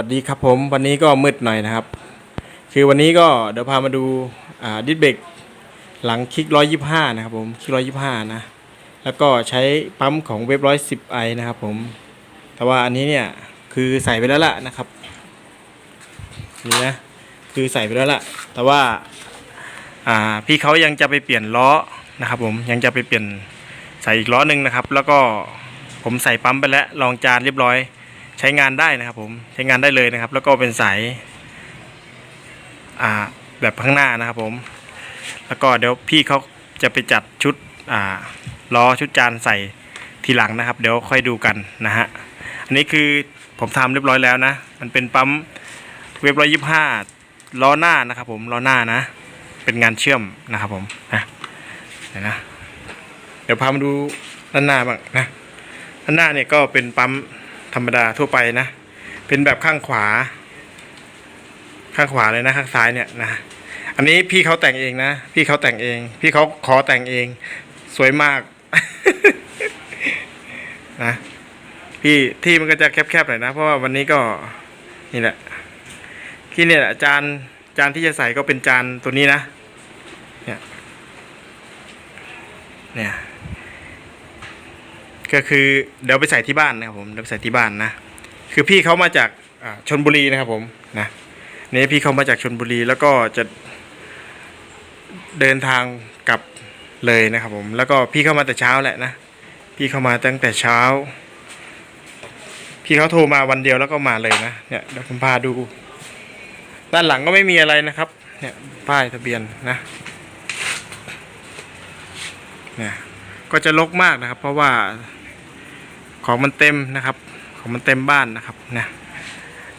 วัสดีครับผมวันนี้ก็มืดหน่อยนะครับ คือวันนี้ก็เดี๋ยวพามาดูอ่าดิสเบรกหลังคลิกร้อยยี่ห้านะครับผมคลิกร้อยยี่ห้านะแล้วก็ใช้ปั๊มของเว็บร้อยสิบไอนะครับผมแต่ว่าอันนี้เนี่ยคือใส่ไปแล้วล่ะนะครับนี่นะคือใส่ไปแล้วล่ะ แต่ว่าอ่าพี่เขายังจะไปเปลี่ยนล้อนะครับผมยังจะไปเปลี่ยนใส่อีกล้อหนึ่งนะครับ แล้วก็ผมใส่ปั๊มไปแล้วลองจานเรียบร้อย ใช้งานได้นะครับ ผมใช้งานได้เลยนะครับ แล้วก็เป็นสายอ่าแบบข้างหน้านะครับผม แล้วก็เดี๋ยวพี่เขาจะไปจัดชุดอ่าล้อชุดจานใส่ทีหลังนะครับ เดี๋ยวค่อยดูกันนะฮะอันนี้คือผมทำเรียบร้อยแล้วนะ มันเป็นปั๊มเว็บร้อยยี่ห้าล้อหน้านะครับ ผมล้อหน้านะ เป็นงานเชื่อมนะครับ ผมนะเดี๋ยวนะ เดี๋ยวพามาดูด้านหน้าบ้างนะด้านหน้าเนี่ยก็เป็นปั๊ม ธรรมดาทั่วไปนะ เป็นแบบข้างขวา ข้างขวาเลยนะข้างซ้ายเนี่ยนะอันนี้พี่เขาแต่งเองนะ พี่เขาแต่งเอง พี่เขาขอแต่งเอง สวยมากนะพี่ที่มันก็จะแคบๆหน่อยนะ เพราะว่าวันนี้ก็นี่แหละที่เนี่ยจานจานที่จะใส่ก็เป็นจานตัวนี้นะ เนี่ยเนี่ย ก็คือเดี๋ยวไปใส่ที่บ้านนะครับผมเดี๋ยวไปใส่ที่บ้านนะคือพี่เขามาจากชนบุรีนะครับผมนะนี่พี่เขามาจากชนบุรีแล้วก็จะเดินทางกลับเลยนะครับผมแล้วก็พี่เข้ามาแต่เช้าแหละนะพี่เข้ามาตั้งแต่เช้า พี่เขาโทรมาวันเดียวแล้วก็มาเลยนะเนี่ยเดี๋ยวผมพาดู ด้านหลังก็ไม่มีอะไรนะครับเนี่ยป้ายทะเบียนนะเนี่ยก็จะลกมากนะครับ เพราะว่า ของมันเต็มนะครับ ของมันเต็มบ้านนะครับนะ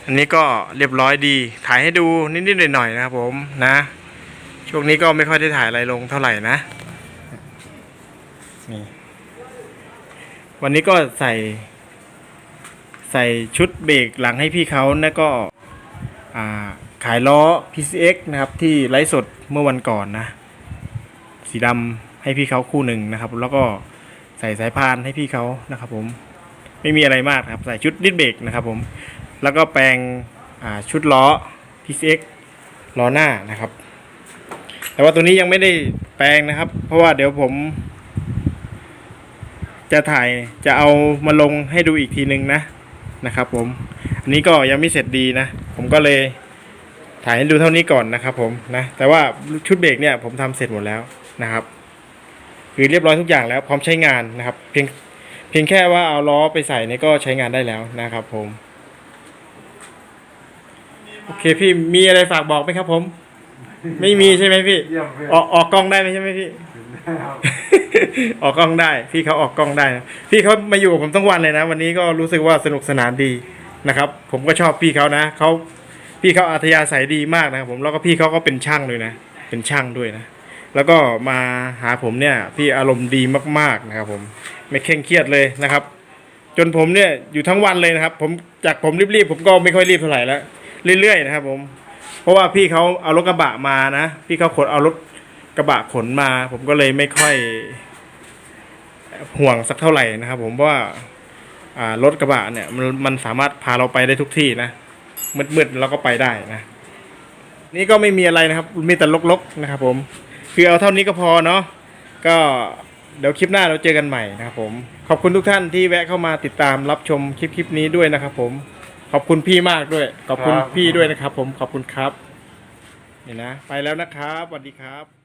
อันนี้ก็เรียบร้อยดีถ่ายให้ดูนิดๆหน่อยๆนะครับผมนะช่วงนี้ก็ไม่ค่อยได้ถ่ายอะไรลงเท่าไหร่นะนี่วันนี้ก็ใส่ ใส่ชุดเบรกหลังให้พี่เขาแล้วก็ขายล้อ PCX นะครับที่ไลฟ์สดเมื่อวันก่อนนะ สีดำให้พี่เขาคู่หนึ่งนะครับ แล้วก็ใส่สายพานให้พี่เขานะครับผม ไม่มีอะไรมากครับใส่ชุดดิสเบรกนะครับผมแล้วก็แปลงชุดล้อ PCX ล้อหน้านะครับ แต่ว่าตัวนี้ยังไม่ได้แปลงนะครับ เพราะว่าเดี๋ยวผม จะถ่ายจะเอามาลงให้ดูอีกทีนึงนะนะครับ ผม อันนี้ก็ยังไม่เสร็จดีนะ ผมก็เลยถ่ายให้ดูเท่านี้ก่อนนะครับ ผมนะแต่ว่าชุดเบรกเนี่ยผมทำเสร็จหมดแล้วนะครับ คือเรียบร้อยทุกอย่างแล้วพร้อมใช้งานนะครับ เพียง เพียงแค่ว่าเอาล้อไปใส่เนี่ยก็ใช้งานได้แล้วนะครับผม โอเคพี่มีอะไรฝากบอกไหมครับผม ไม่มีใช่ไหมพี่ เยี่ยมเลยออกออกกล้องได้ไหมใช่ไหมพี่ออกกล้องได้ พี่เขาออกกล้องได้นะพี่เขามาอยู่กับผมทั้งวันเลยนะ วันนี้ก็รู้สึกว่าสนุกสนานดีนะครับ ผมก็ชอบพี่เขานะเขาพี่เขาอัธยาศัยดีมากนะครับผมแล้วก็พี่เขาก็เป็นช่างด้วยนะ เป็นช่างด้วยนะ แล้วก็มาหาผมเนี่ยพี่อารมณ์ดีมากๆนะครับผมไม่เคร่งเครียดเลยนะครับ จนผมเนี่ยอยู่ทั้งวันเลยนะครับ ผมจากผมรีบๆผมก็ไม่ค่อยรีบเท่าไหร่แล้วเรื่อยๆนะครับผมเพราะว่าพี่เขาเอารถกระบะมานะ พี่เขาขนเอารถกระบะขนมา ผมก็เลยไม่ค่อยห่วงสักเท่าไหร่นะครับ ผมเพราะว่าอ่ารถกระบะเนี่ยมันมันสามารถพาเราไปได้ทุกที่นะมืดๆเราก็ไปได้นะ นี่ก็ไม่มีอะไรนะครับ มีแต่ลกๆนะครับ ผม คือเอาเท่านี้ก็พอเนาะก็เดี๋ยวคลิปหน้าเราเจอกันใหม่นะครับผม ขอบคุณทุกท่านที่แวะเข้ามาติดตามรับชมคลิปคลิปนี้ด้วยนะครับผม ขอบคุณพี่มากด้วย ขอบคุณพี่ด้วยนะครับผม ขอบคุณครับ นี่นะ ไปแล้วนะครับสวัสดีครับ